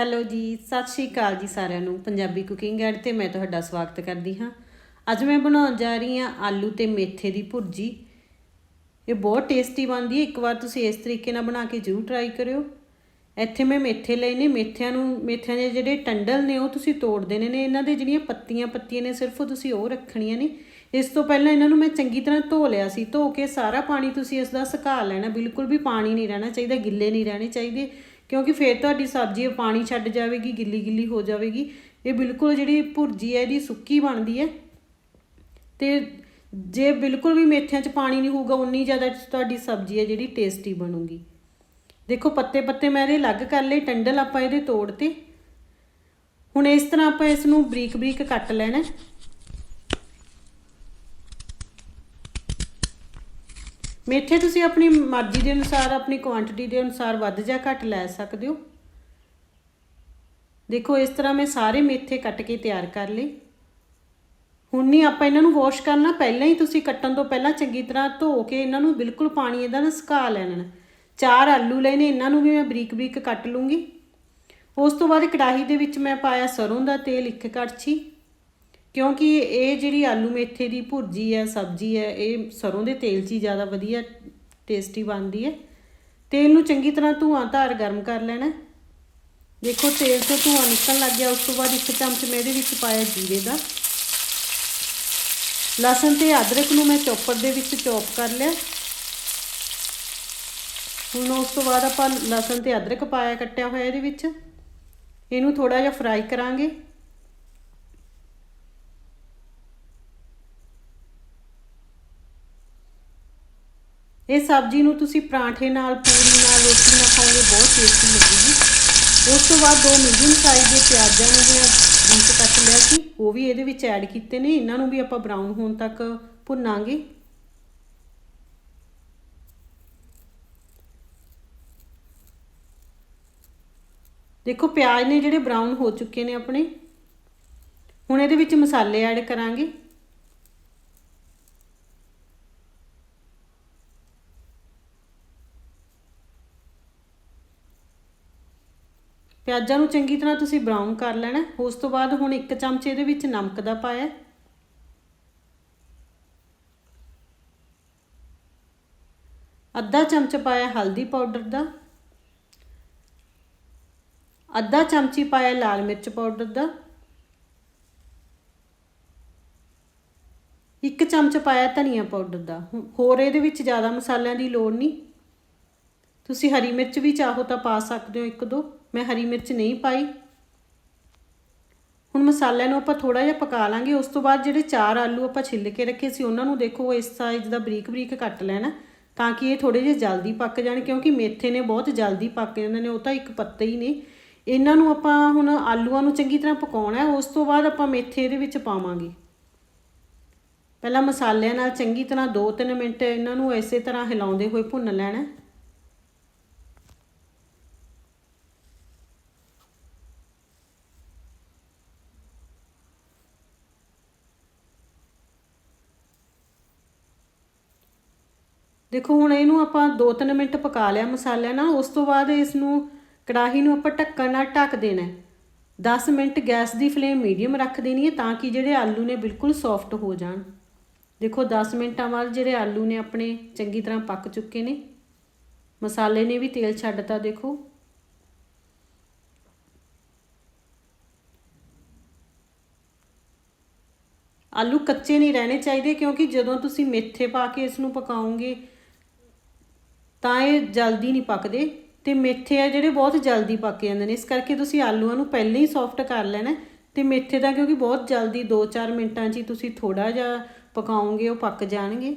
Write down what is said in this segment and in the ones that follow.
Hello ਜੀ, ਸਤਿ ਸ਼੍ਰੀ ਅਕਾਲ ਜੀ ਸਾਰਿਆਂ ਨੂੰ, ਪੰਜਾਬੀ ਕੁਕਿੰਗ ਐਡ ਤੇ ਮੈਂ ਤੁਹਾਡਾ ਸਵਾਗਤ ਕਰਦੀ ਹਾਂ। ਅੱਜ ਮੈਂ ਬਣਾਉਣ ਜਾ ਰਹੀ ਹਾਂ ਆਲੂ ਤੇ ਮੇਥੇ ਦੀ ਭੁਰਜੀ। ਇਹ ਬਹੁਤ ਟੇਸਟੀ ਬਣਦੀ ਹੈ, ਇੱਕ ਵਾਰ ਤੁਸੀਂ ਇਸ ਤਰੀਕੇ ਨਾਲ ਬਣਾ ਕੇ ਜ਼ਰੂਰ ਟਰਾਈ ਕਰਿਓ। ਇੱਥੇ ਮੈਂ ਮੇਥੇ ਲਏ ਨੇ, ਮੇਥਿਆਂ ਨੂੰ, ਮੇਥਿਆਂ ਦੇ ਜਿਹੜੇ ਟੰਡਲ ਨੇ ਉਹ ਤੁਸੀਂ ਤੋੜ ਦੇਣੇ ਨੇ ਇਹਨਾਂ ਦੇ ਜਿਹੜੀਆਂ ਪੱਤੀਆਂ ਪੱਤੀਆਂ ਨੇ ਸਿਰਫ ਤੁਸੀਂ ਉਹ ਰੱਖਣੀਆਂ ਨੇ। ਇਸ ਤੋਂ ਪਹਿਲਾਂ ਇਹਨਾਂ ਨੂੰ ਮੈਂ ਚੰਗੀ ਤਰ੍ਹਾਂ ਧੋ ਲਿਆ ਸੀ, ਧੋ ਕੇ ਸਾਰਾ ਪਾਣੀ ਤੁਸੀਂ ਇਸ ਦਾ ਸੁਕਾ ਲੈਣਾ, ਬਿਲਕੁਲ ਵੀ ਪਾਣੀ ਨਹੀਂ ਰਹਿਣਾ ਚਾਹੀਦਾ, ਗਿੱਲੇ ਨਹੀਂ ਰਹਿਣੇ ਚਾਹੀਦੇ। ਕਿਉਂਕਿ ਫਿਰ ਤੁਹਾਡੀ ਸਬਜ਼ੀ ਪਾਣੀ ਛੱਡ ਜਾਵੇਗੀ, ਗਿੱਲੀ ਗਿੱਲੀ ਹੋ ਜਾਵੇਗੀ। ਇਹ ਬਿਲਕੁਲ ਜਿਹੜੀ ਭੁਰਜੀ ਹੈ, ਇਹਦੀ ਸੁੱਕੀ ਬਣਦੀ ਹੈ। ਤੇ ਜੇ ਬਿਲਕੁਲ ਵੀ ਮੇਥਿਆਂ 'ਚ ਪਾਣੀ ਨਹੀਂ ਹੋਊਗਾ, ਉਨੀ ਜ਼ਿਆਦਾ ਤੁਹਾਡੀ ਸਬਜ਼ੀ ਹੈ ਜਿਹੜੀ ਟੇਸਟੀ ਬਣੂਗੀ। ਦੇਖੋ ਪੱਤੇ ਪੱਤੇ ਮੈਂ ਇਹਦੇ ਅਲੱਗ ਕਰ ਲਏ, ਟੰਡਲ ਆਪਾਂ ਇਹਦੇ ਤੋੜ 'ਤੇ ਹੁਣ ਇਸ ਤਰ੍ਹਾਂ ਆਪਾਂ ਇਸ ਨੂੰ ਬਰੀਕ ਬਰੀਕ ਕੱਟ ਲੈਣਾ। ਮੇਥੇ ਤੁਸੀਂ ਆਪਣੀ ਮਰਜ਼ੀ ਦੇ ਅਨੁਸਾਰ, ਆਪਣੀ ਕੁਆਂਟੀਟੀ ਦੇ ਅਨੁਸਾਰ ਵੱਧ ਜਾਂ ਘੱਟ ਲੈ ਸਕਦੇ ਹੋ। ਦੇਖੋ, ਇਸ ਤਰ੍ਹਾਂ ਮੈਂ ਸਾਰੇ ਮੇਥੇ ਕੱਟ ਕੇ ਤਿਆਰ ਕਰ ਲਏ। ਹੁਣ ਨਹੀਂ, ਆਪਾਂ ਇਹਨਾਂ ਨੂੰ ਵਾਸ਼ ਕਰਨਾ, ਪਹਿਲਾਂ ਹੀ ਤੁਸੀਂ ਕੱਟਣ ਤੋਂ ਪਹਿਲਾਂ ਚੰਗੀ ਤਰ੍ਹਾਂ ਧੋ ਕੇ ਇਹਨਾਂ ਨੂੰ ਬਿਲਕੁਲ ਪਾਣੀ ਇਹਦਾ ਨਾ ਸੁਕਾ ਲੈਣਾ। ਚਾਰ ਆਲੂ ਲਏ ਨੇ ਇਹਨਾਂ ਨੂੰ ਵੀ ਮੈਂ ਬਰੀਕ ਬਰੀਕ ਕੱਟ ਲੂੰਗੀ। ਉਸ ਤੋਂ ਬਾਅਦ ਕੜਾਹੀ ਦੇ ਵਿੱਚ ਮੈਂ ਪਾਇਆ ਸਰੋਂ ਦਾ ਤੇਲ, ਇੱਕ ਕੜਛੀ। ਕਿਉਂਕਿ ਇਹ ਜਿਹੜੀ ਆਲੂ ਮੇਥੇ ਦੀ ਭੁਰਜੀ ਹੈ, ਸਬਜ਼ੀ ਹੈ, ਇਹ ਸਰੋਂ ਦੇ ਤੇਲ 'ਚ ਹੀ ਜ਼ਿਆਦਾ ਵਧੀਆ ਟੇਸਟੀ ਬਣਦੀ ਹੈ। ਤੇਲ ਨੂੰ ਚੰਗੀ ਤਰ੍ਹਾਂ ਧੂਆਂ ਧਾਰ ਗਰਮ ਕਰ ਲੈਣਾ ਦੇਖੋ, ਤੇਲ ਤੋਂ ਧੂਆਂ ਨਿਕਲਣ ਲੱਗ ਗਿਆ, ਉਸ ਤੋਂ ਬਾਅਦ ਇੱਕ ਚਮਚ ਮੈਂ ਇਹਦੇ ਵਿੱਚ ਪਾਇਆ ਜੀਰੇ ਦਾ। ਲਸਣ ਤੇ ਅਦਰਕ ਨੂੰ ਮੈਂ ਚੌਪਰ ਦੇ ਵਿੱਚ ਚੌਪ ਕਰ ਲਿਆ। ਹੁਣ ਉਸ ਤੋਂ ਬਾਅਦ ਆਪਾਂ ਲਸਣ ਤੇ ਅਦਰਕ ਪਾਇਆ, ਕੱਟਿਆ ਹੋਇਆ ਇਹਦੇ ਵਿੱਚ। ਇਹਨੂੰ ਥੋੜਾ ਜਿਹਾ ਫਰਾਈ ਕਰਾਂਗੇ। ਇਹ ਸਬਜ਼ੀ ਨੂੰ ਤੁਸੀਂ ਪਰਾਂਠੇ ਨਾਲ, ਪੂਰੀ ਨਾਲ, ਰੋਟੀ ਨਾਲ ਖਾਓਗੇ, ਬਹੁਤ ਟੇਸਟੀ ਲੱਗੇਗੀ। ਉਸ ਤੋਂ ਬਾਅਦ ਦੋ ਮੀਡੀਅਮ ਸਾਈਜ਼ ਦੇ ਪਿਆਜ਼ਾਂ ਨੂੰ ਵੀ ਬੀਟ ਕੱਟ ਲਿਆ ਸੀ। ਉਹ ਵੀ ਇਹਦੇ ਵਿੱਚ ਐਡ ਕੀਤੇ ਨੇ। ਇਹਨਾਂ ਨੂੰ ਵੀ ਆਪਾਂ ਬਰਾਊਨ ਹੋਣ ਤੱਕ ਭੁੰਨਾਂਗੇ। ਦੇਖੋ, ਪਿਆਜ਼ ਨੇ ਜਿਹੜੇ ਬਰਾਊਨ ਹੋ ਚੁੱਕੇ ਨੇ ਆਪਣੇ। ਹੁਣ ਇਹਦੇ ਵਿੱਚ ਮਸਾਲੇ ਐਡ ਕਰਾਂਗੇ। ਪਿਆਜ਼ਾਂ ਨੂੰ ਚੰਗੀ ਤਰ੍ਹਾਂ ਤੁਸੀਂ ਬਰਾਊਨ ਕਰ ਲੈਣਾ। ਉਸ ਤੋਂ ਬਾਅਦ ਹੁਣ ਇੱਕ ਚਮਚ ਇਹਦੇ ਵਿੱਚ ਨਮਕ ਦਾ ਪਾਇਆ। ਅੱਧਾ ਚਮਚ ਪਾਇਆ ਹਲਦੀ ਪਾਊਡਰ ਦਾ। ਅੱਧਾ ਚਮਚੀ ਪਾਇਆ ਲਾਲ ਮਿਰਚ ਪਾਊਡਰ ਦਾ। ਇੱਕ ਚਮਚ ਪਾਇਆ ਧਨੀਆ ਪਾਊਡਰ ਦਾ। ਹੋਰ ਇਹਦੇ ਵਿੱਚ ਜ਼ਿਆਦਾ ਮਸਾਲਿਆਂ ਦੀ ਲੋੜ ਨਹੀਂ। ਤੁਸੀਂ ਹਰੀ ਮਿਰਚ ਵੀ ਚਾਹੋ ਤਾਂ ਪਾ ਸਕਦੇ ਹੋ ਇੱਕ ਦੋ। ਮੈਂ ਹਰੀ ਮਿਰਚ ਨਹੀਂ ਪਾਈ। ਹੁਣ ਮਸਾਲਿਆਂ ਨੂੰ ਆਪਾਂ ਥੋੜਾ ਜਿਹਾ ਪਕਾ ਲਾਂਗੇ। ਉਸ ਤੋਂ ਬਾਅਦ ਜਿਹੜੇ ਚਾਰ ਆਲੂ ਆਪਾਂ ਛਿੱਲ ਕੇ ਰੱਖੇ ਸੀ, ਉਹਨਾਂ ਨੂੰ ਦੇਖੋ ਇਸ ਸਾਈਜ਼ ਦਾ ਬਰੀਕ ਬਰੀਕ ਕੱਟ ਲੈਣਾ ਤਾਂ ਕਿ ਇਹ ਥੋੜੇ ਜਿਹਾ ਜਲਦੀ ਪੱਕ ਜਾਣ ਕਿਉਂਕਿ ਮੇਥੇ ਨੇ ਬਹੁਤ ਜਲਦੀ ਪੱਕ ਜਾਂਦੇ ਨੇ, ਉਹ ਤਾਂ ਇੱਕ ਪੱਤੇ ਹੀ ਨੇ। ਇਹਨਾਂ ਨੂੰ ਆਪਾਂ ਹੁਣ ਆਲੂਆਂ ਨੂੰ ਚੰਗੀ ਤਰ੍ਹਾਂ ਪਕਾਉਣਾ ਹੈ। ਉਸ ਤੋਂ ਬਾਅਦ ਆਪਾਂ ਮੇਥੇ ਇਹਦੇ ਵਿੱਚ ਪਾਵਾਂਗੇ। ਪਹਿਲਾਂ ਮਸਾਲਿਆਂ ਨਾਲ ਚੰਗੀ ਤਰ੍ਹਾਂ 2-3 ਮਿੰਟ ਇਹਨਾਂ ਨੂੰ ਇਸੇ ਤਰ੍ਹਾਂ ਹਿਲਾਉਂਦੇ ਹੋਏ ਭੁੰਨ ਲੈਣਾ ਦੇਖੋ, ਹੁਣ ਇਹਨੂੰ ਆਪਾਂ 2-3 ਮਿੰਟ ਪਕਾ ਲਿਆ ਮਸਾਲਿਆਂ ਨਾਲ, ਉਸ ਤੋਂ ਬਾਅਦ ਇਸ ਨੂੰ ਕੜਾਹੀ ਨੂੰ ਆਪਾਂ ਢੱਕਣ ਨਾਲ ਢੱਕ ਦੇਣਾ ਹੈ। 10 ਮਿੰਟ ਗੈਸ ਦੀ ਫਲੇਮ ਮੀਡੀਅਮ ਰੱਖ ਦੇਣੀ ਹੈ ਤਾਂ ਕਿ ਜਿਹੜੇ ਆਲੂ ਨੇ ਬਿਲਕੁਲ ਸੌਫਟ ਹੋ ਜਾਣ। ਦੇਖੋ 10 ਮਿੰਟਾਂ ਬਾਅਦ ਜਿਹੜੇ ਆਲੂ ਨੇ ਆਪਣੇ ਚੰਗੀ ਤਰ੍ਹਾਂ ਪੱਕ ਚੁੱਕੇ ਨੇ, ਮਸਾਲੇ ਨੇ ਵੀ ਤੇਲ ਛੱਡਤਾ, ਦੇਖੋ। ਆਲੂ ਕੱਚੇ ਨਹੀਂ ਰਹਿਣੇ ਚਾਹੀਦੇ ਕਿਉਂਕਿ ਜਦੋਂ ਤੁਸੀਂ ਮੇਥੇ ਪਾ ਕੇ ਇਸ ਨੂੰ ਪਕਾਓਗੇ ਤਾਂ ਇਹ ਜਲਦੀ ਨਹੀਂ ਪੱਕਦੇ ਤੇ ਮੇਥੇ ਆ ਜਿਹੜੇ ਬਹੁਤ ਜਲਦੀ ਪੱਕ ਜਾਂਦੇ ਨੇ। ਇਸ ਕਰਕੇ ਤੁਸੀਂ ਆਲੂਆਂ ਨੂੰ ਪਹਿਲਾਂ ਹੀ ਸੌਫਟ ਕਰ ਲੈਣਾ ਤੇ ਮੇਥੇ ਦਾ ਕਿਉਂਕਿ ਬਹੁਤ ਜਲਦੀ 2-4 ਮਿੰਟਾਂ 'ਚ ਹੀ ਤੁਸੀਂ ਥੋੜਾ ਜਿਹਾ ਪਕਾਓਗੇ, ਉਹ ਪੱਕ ਜਾਣਗੇ।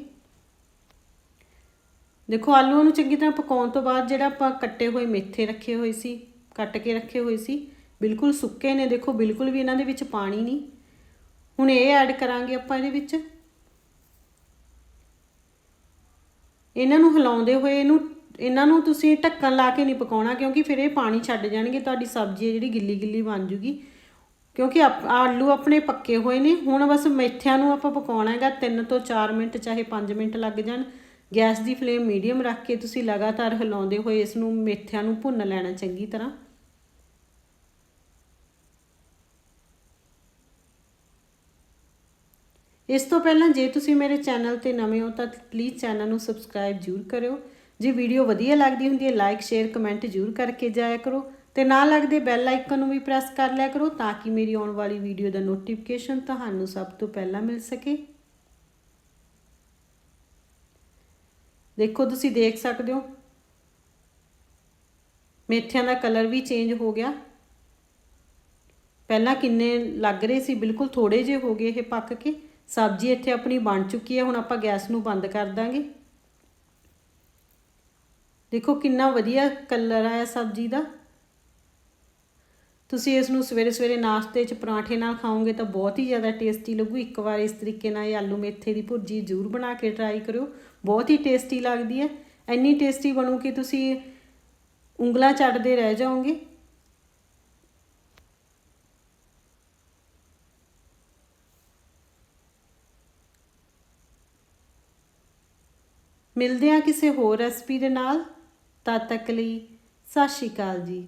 ਦੇਖੋ ਆਲੂਆਂ ਨੂੰ ਚੰਗੀ ਤਰ੍ਹਾਂ ਪਕਾਉਣ ਤੋਂ ਬਾਅਦ ਜਿਹੜਾ ਆਪਾਂ ਕੱਟੇ ਹੋਏ ਮੇਥੇ ਰੱਖੇ ਹੋਏ ਸੀ, ਕੱਟ ਕੇ ਰੱਖੇ ਹੋਏ ਸੀ, ਬਿਲਕੁਲ ਸੁੱਕੇ ਨੇ, ਦੇਖੋ ਬਿਲਕੁਲ ਵੀ ਇਹਨਾਂ ਦੇ ਵਿੱਚ ਪਾਣੀ ਨਹੀਂ। ਹੁਣ ਇਹ ਐਡ ਕਰਾਂਗੇ ਆਪਾਂ ਇਹਦੇ ਵਿੱਚ। ਇਹਨਾਂ ਨੂੰ ਹਿਲਾਉਂਦੇ ਹੋਏ ਇਹਨੂੰ, ਇਹਨਾਂ ਨੂੰ ਤੁਸੀਂ ਢੱਕਣ ਲਾ ਕੇ ਨਹੀਂ ਪਕਾਉਣਾ, ਕਿਉਂਕਿ ਫਿਰ ਇਹ ਪਾਣੀ ਛੱਡ ਜਾਣਗੇ, ਤੁਹਾਡੀ ਸਬਜ਼ੀ ਜਿਹੜੀ ਗਿੱਲੀ ਗਿੱਲੀ ਬਣ ਜੂਗੀ। ਕਿਉਂਕਿ ਆਲੂ ਆਪਣੇ ਪੱਕੇ ਹੋਏ ਨੇ, ਹੁਣ ਬਸ ਮੇਥਿਆਂ ਨੂੰ ਆਪਾਂ ਪਕਾਉਣਾ ਹੈਗਾ 3 ਤੋਂ 4 ਮਿੰਟ, ਚਾਹੇ 5 ਮਿੰਟ ਲੱਗ ਜਾਣ। ਗੈਸ ਦੀ ਫਲੇਮ ਮੀਡੀਅਮ ਰੱਖ ਕੇ ਤੁਸੀਂ ਲਗਾਤਾਰ ਹਿਲਾਉਂਦੇ ਹੋਏ ਇਸ ਨੂੰ ਮੇਥਿਆਂ ਨੂੰ ਭੁੰਨ ਲੈਣਾ ਚੰਗੀ ਤਰ੍ਹਾਂ। ਇਸ ਤੋਂ ਪਹਿਲਾਂ ਜੇ ਤੁਸੀਂ ਮੇਰੇ ਚੈਨਲ ਤੇ ਨਵੇਂ ਹੋ ਤਾਂ ਪਲੀਜ਼ ਚੈਨਲ ਨੂੰ ਸਬਸਕ੍ਰਾਈਬ ਜ਼ਰੂਰ ਕਰਿਓ। ਜੇ ਵੀਡੀਓ ਵਧੀਆ ਲੱਗਦੀ ਹੁੰਦੀ ਹੈ ਲਾਈਕ ਸ਼ੇਅਰ ਕਮੈਂਟ ਜ਼ਰੂਰ ਕਰਕੇ ਜਾਇਆ ਕਰੋ ਤੇ ਨਾਲ ਲੱਗਦੇ ਬੈਲ ਆਈਕਨ ਨੂੰ ਵੀ ਪ੍ਰੈਸ ਕਰ ਲਿਆ ਕਰੋ ਤਾਂ ਕਿ ਮੇਰੀ ਆਉਣ ਵਾਲੀ ਵੀਡੀਓ ਦਾ ਨੋਟੀਫਿਕੇਸ਼ਨ ਤੁਹਾਨੂੰ ਸਭ ਤੋਂ ਪਹਿਲਾਂ ਮਿਲ ਸਕੇ। ਦੇਖੋ, ਤੁਸੀਂ ਦੇਖ ਸਕਦੇ ਹੋ। ਮੇਥਿਆਂ ਦਾ ਕਲਰ ਵੀ ਚੇਂਜ ਹੋ ਗਿਆ। ਪਹਿਲਾਂ ਕਿੰਨੇ ਲੱਗ ਰਹੇ ਸੀ, ਬਿਲਕੁਲ ਥੋੜੇ ਜਿਹੇ ਹੋ ਗਏ ਇਹ ਪੱਕ ਕੇ। ਸਬਜ਼ੀ ਇੱਥੇ ਆਪਣੀ ਬਣ ਚੁੱਕੀ ਹੈ, ਹੁਣ ਆਪਾਂ ਗੈਸ ਨੂੰ ਬੰਦ ਕਰ ਦਾਂਗੇ। ਦੇਖੋ ਕਿੰਨਾ ਵਧੀਆ ਕਲਰ ਆਇਆ ਸਬਜ਼ੀ ਦਾ। ਤੁਸੀਂ ਇਸ ਨੂੰ ਸਵੇਰੇ ਸਵੇਰੇ ਨਾਸ਼ਤੇ 'ਚ ਪਰਾਂਠੇ ਨਾਲ ਖਾਓਗੇ ਤਾਂ ਬਹੁਤ ਹੀ ਜ਼ਿਆਦਾ ਟੇਸਟੀ ਲੱਗੂ। ਇੱਕ ਵਾਰ ਇਸ ਤਰੀਕੇ ਨਾਲ ਇਹ ਆਲੂ ਮੇਥੇ ਦੀ ਭੁਰਜੀ ਜ਼ਰੂਰ ਬਣਾ ਕੇ ਟਰਾਈ ਕਰਿਓ। ਬਹੁਤ ਹੀ ਟੇਸਟੀ ਲੱਗਦੀ ਹੈ। ਇੰਨੀ ਟੇਸਟੀ ਬਣੂ ਕਿ ਤੁਸੀਂ ਉਂਗਲਾਂ ਚੱਟਦੇ ਰਹਿ ਜਾਓਗੇ। ਮਿਲਦੇ ਹਾਂ ਕਿਸੇ ਹੋਰ ਰੈਸਪੀ ਦੇ ਨਾਲ। ਤਦ ਤੱਕ ਲਈ ਸਤਿ ਸ਼੍ਰੀ ਅਕਾਲ ਜੀ।